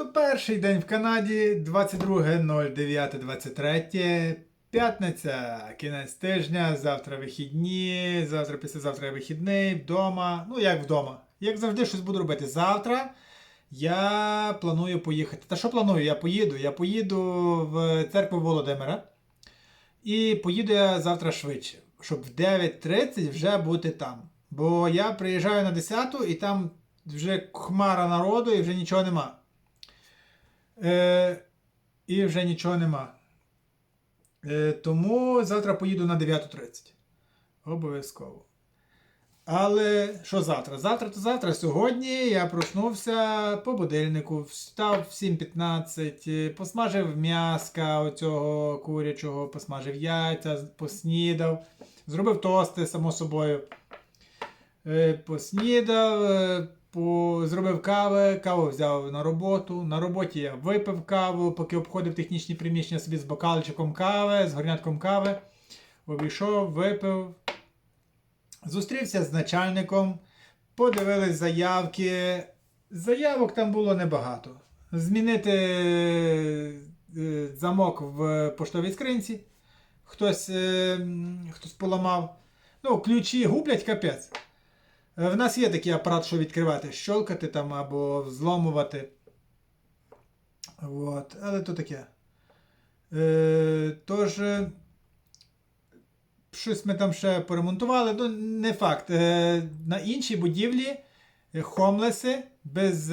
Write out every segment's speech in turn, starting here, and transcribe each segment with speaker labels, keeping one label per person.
Speaker 1: 101 день в Канаді, 22.09.23. П'ятниця, кінець тижня, завтра вихідні, завтра післязавтра вихідний, вдома. Ну, як вдома. Як завжди, щось буду робити. Завтра я планую поїхати. Та що планую? Я поїду. Я поїду в церкву Володимира. І поїду я завтра швидше, щоб в 9.30 вже бути там. Бо я приїжджаю на 10 і там вже хмара народу і вже нічого нема. Е, і вже нічого нема. Е, тому завтра поїду на 9.30. Обов'язково. Але що завтра? Завтра то завтра. Сьогодні я проснувся по будильнику, встав в 7.15, е, посмажив м'яска оцього курячого, посмажив яйця, поснідав, зробив тости, само собою. Е, Поснідав, е, по... зробив кави, каву взяв на роботу. На роботі я випив каву, поки обходив технічні приміщення собі з бокалчиком кави, з горнятком кави. Обійшов, випив. Зустрівся з начальником, подивились заявки. Заявок там було небагато. Змінити е, замок в поштовій скринці. Хтось, е, хтось поламав. Ну, ключі гублять капець. Е, В нас є такий апарат, що відкривати, щолкати там або зломувати. От. Але то таке. Е, тож, е, щось ми там ще поремонтували. Ну, не факт. Е, на іншій будівлі е, хомлеси без,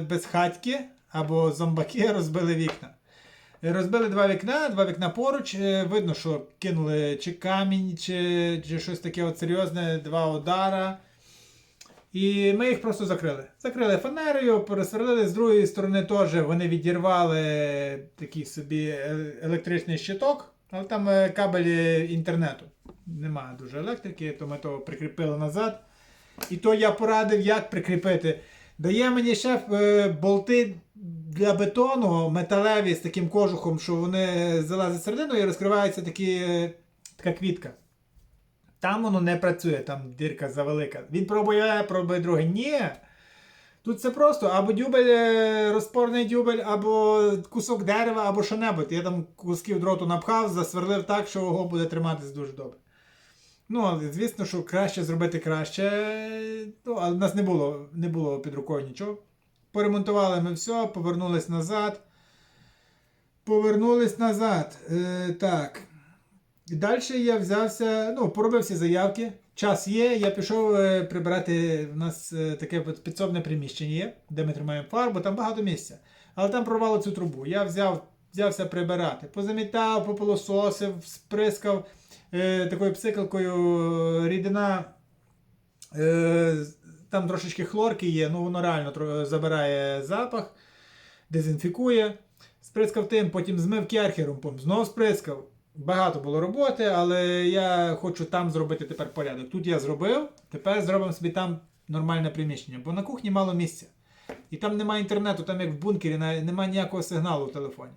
Speaker 1: без хатьки або зомбаки розбили вікна. Розбили два вікна, два вікна поруч. Видно, що кинули чи камінь, чи, чи щось таке от серйозне, два удара. І ми їх просто закрили. Закрили фанерою, пересверлили з другої сторони теж вони відірвали такий собі е- електричний щиток, але там е, кабель е, інтернету. Немає дуже електрики, то ми то прикріпили назад. І то я порадив, як прикріпити. Дає мені шеф е, болти для бетону металеві з таким кожухом, що вони залазять всередину і розкривається такі, така квітка. Там воно не працює, там дірка завелика. Він пробує, пробує друге. Ні. Тут це просто або дюбель, е, розпорний дюбель, або кусок дерева, або що-небудь. Я там кусків дроту напхав, засверлив так, що його буде триматись дуже добре. Ну, але звісно, що краще зробити краще. Ну, але в нас не було, не було під рукою нічого. Поремонтували ми все, повернулись назад. Повернулись назад. Е, так. І Далі я взявся, ну, поробив всі заявки. Час є, я пішов е, прибирати. У нас е, таке підсобне приміщення є, де ми тримаємо фарбу, там багато місця. Але там прорвало цю трубу. Я взяв, взявся прибирати. Позамітав, попилососив, сприскав е, такою псикалкою е, рідина. Е, там трошечки хлорки є, ну воно реально забирає запах, дезінфікує. Сприскав тим, потім змив керхером, потім знов сприскав. Багато було роботи, але я хочу там зробити тепер порядок. Тут я зробив, тепер зробимо собі там нормальне приміщення, бо на кухні мало місця. І там немає інтернету, там як в бункері, немає ніякого сигналу в телефоні.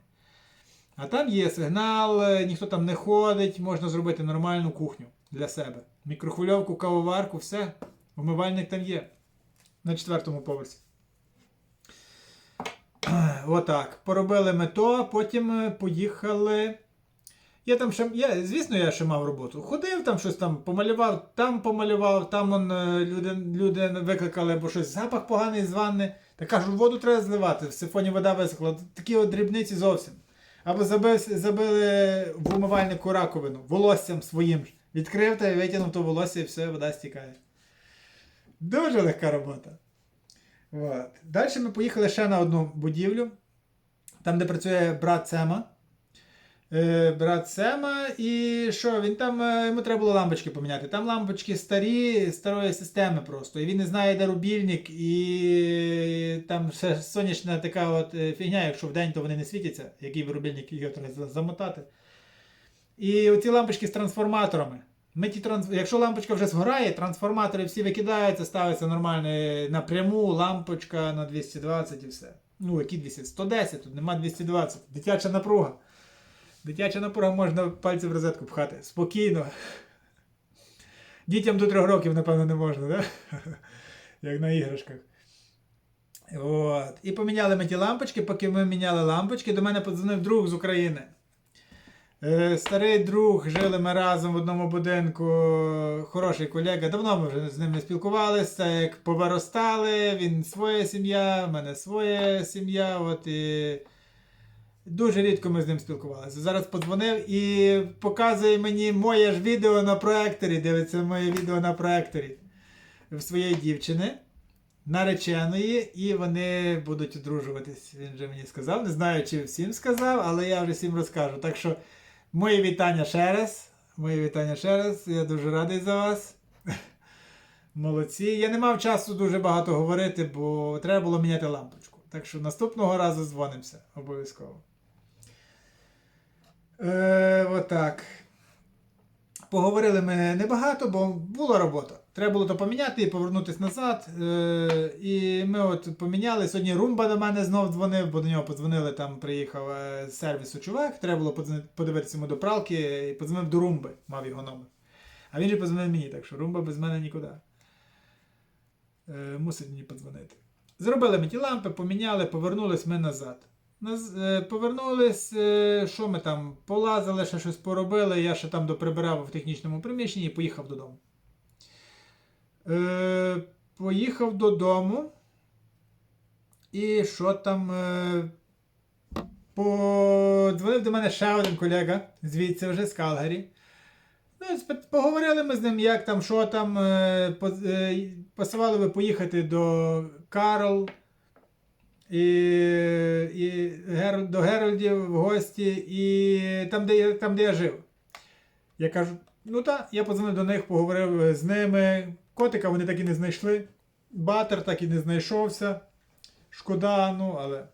Speaker 1: А там є сигнал, е, ніхто там не ходить, можна зробити нормальну кухню для себе. Мікрохвильовку, кавоварку, все. Умивальник там є. На четвертому поверсі. Отак. Поробили ми то, потім е, поїхали. Я там ще, я, звісно, я ще мав роботу. Ходив там щось там, помалював, там помалював, там он, е, люди, люди викликали, бо щось запах поганий з ванни. Та кажу, воду треба зливати, в сифоні вода висохла. Такі от дрібниці зовсім. Або забив, забили в умивальнику раковину волоссям своїм. Відкрив та витягнув то волосся і все, вода стікає. Дуже легка робота. От. Далі ми поїхали ще на одну будівлю, там, де працює брат Сема. Е, брат Сема, і що, він там, е, йому треба було лампочки поміняти. Там лампочки старі, старої системи просто. І він не знає, де рубільник, і там ще сонячна така от е, фігня, якщо вдень, то вони не світяться, який рубільник його треба замотати. І оці лампочки з трансформаторами. Ми ті транс... Якщо лампочка вже згорає, трансформатори всі викидаються, ставиться нормально напряму, лампочка на 220 і все. Ну, які 200? 110, тут нема 220. Дитяча напруга. Дитяча напруга можна пальці в розетку пхати. Спокійно. Дітям до трьох років, напевно, не можна, да? як на іграшках. От. і поміняли ми ті лампочки. Поки ми міняли лампочки, до мене подзвонив друг з України. Е, Старий друг, жили ми разом в одному будинку. Хороший колега. Давно ми вже з ним не спілкувалися. Як повиростали, він своя сім'я, в мене своя сім'я. От і дуже рідко ми з ним спілкувалися. Зараз подзвонив і показує мені моє ж відео на проекторі. Дивиться моє відео на проекторі в своєї дівчини. Нареченої, і вони будуть одружуватись. Він вже мені сказав. Не знаю, чи всім сказав, але я вже всім розкажу. Так що Мої вітання ще раз. Мої вітання ще раз. Я дуже радий за вас. Молодці. Я не мав часу дуже багато говорити, бо треба було міняти лампочку. Так що наступного разу дзвонимося обов'язково. Е, отак. Поговорили ми небагато, бо була робота. Треба було то поміняти і повернутися назад. Е, і ми от поміняли. Сьогодні Румба до мене знов дзвонив, бо до нього подзвонили, там приїхав е, з сервісу чувак. Треба було подивитися йому до пралки і подзвонив до Румби, мав його номер. А він же подзвонив мені, так що Румба без мене нікуди. Е, мусить мені подзвонити. Зробили ми ті лампи, поміняли, повернулись ми назад. Е, повернулись, е, що ми там полазили, ще щось поробили. Я ще там доприбирав в технічному приміщенні і поїхав додому. Е, поїхав додому. І що там? Е, подзвонив до мене ще один колега, звідси вже з Калгарі. Ну, поговорили ми з ним, як там, що там. Е, е, Посилали ви поїхати до Карл і, і Гер, до Геральдів в гості, і там, де, я- там, де я жив. Я кажу, ну так, я подзвонив до них, поговорив з ними. Котика вони так і не знайшли. Батер так і не знайшовся. Шкода, ну але.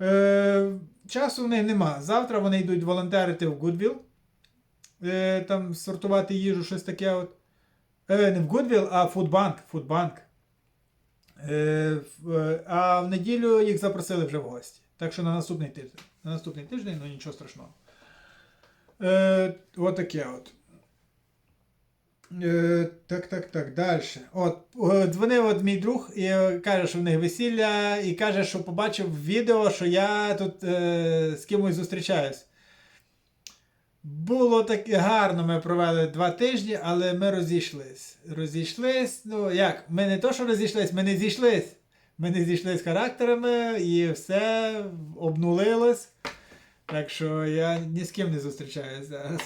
Speaker 1: Е, часу в них нема. Завтра вони йдуть волонтерити в Гудвіл. Е, там сортувати їжу, щось таке. От. Е, не в Гудвіл, а Фудбанк. Фудбанк. Е, а в неділю їх запросили вже в гості. Так що на наступний тиждень. На наступний тиждень, ну нічого страшного. Е, отаке от. Е, так, так, так, далі. От, е, дзвонив от мій друг і каже, що в них весілля, і каже, що побачив відео, що я тут е, з кимось зустрічаюсь. Було так гарно, ми провели два тижні, але ми розійшлись. Розійшлись, ну як, ми не то, що розійшлись, ми не зійшлись. Ми не зійшлись характерами і все обнулилось. Так що я ні з ким не зустрічаюся зараз.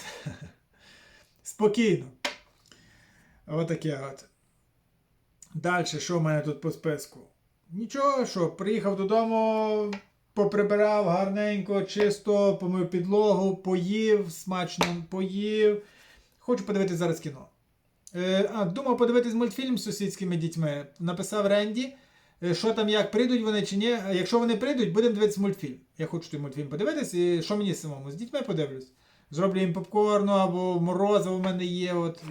Speaker 1: Спокійно. Отаке от. Далі, що в мене тут по списку? Нічого, що, приїхав додому, поприбирав гарненько, чисто, помив підлогу, поїв, смачно поїв. Хочу подивитися зараз кіно. Е, а, думав подивитись мультфільм з сусідськими дітьми. Написав Ренді, е, що там, як прийдуть вони чи ні. Якщо вони прийдуть, будемо дивитися мультфільм. Я хочу той мультфільм подивитись, і що мені самому? З дітьми подивлюсь. Зроблю їм попкорну або морозиво в мене є. От,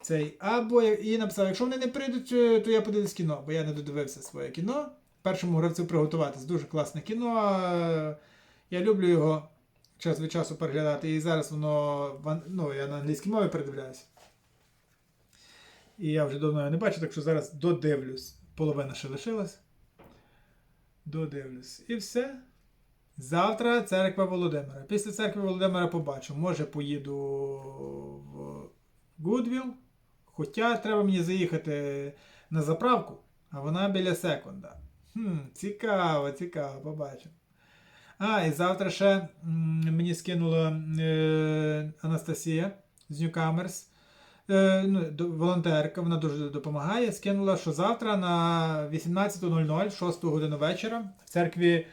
Speaker 1: цей. Або і написав, якщо вони не прийдуть, е, то я подивлюсь кіно, бо я не додивився своє кіно. Першому гравцю приготуватись. Дуже класне кіно. е, Я люблю його час від часу переглядати. І зараз воно ну, я на англійській мові передивляюся. І я вже давно його не бачу, так що зараз додивлюсь. Половина ще лишилась. Додивлюсь. І все. Завтра церква Володимира. Після церкви Володимира побачу. Може поїду в Гудвіл. Хоча треба мені заїхати на заправку, а вона біля секунда. Хм, цікаво, цікаво, побачимо. А, і завтра ще мені скинула е, Анастасія з Newcomers, е, ну, волонтерка, вона дуже допомагає. Скинула, що завтра на 18.00, 6 годину вечора, в церкві,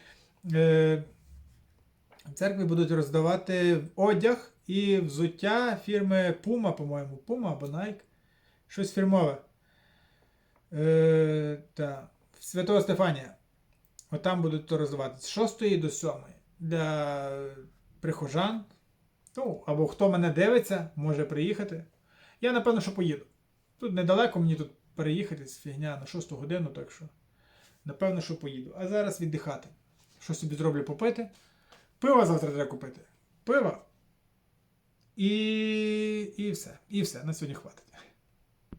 Speaker 1: е, в церкві будуть роздавати одяг і взуття фірми Puma, по-моєму, Puma або Nike. Щось фірмове. Е, та, Святого Стефанія. От там будуть роздавати з 6 до 7 для прихожан. Ну, або хто мене дивиться, може приїхати. Я напевно, що поїду. Тут недалеко мені тут переїхати з фігня на 6 годину, так що напевно, що поїду. А зараз віддихати. Що собі зроблю попити. Пиво завтра треба купити. Пиво. І, і все. І все. На сьогодні хватить.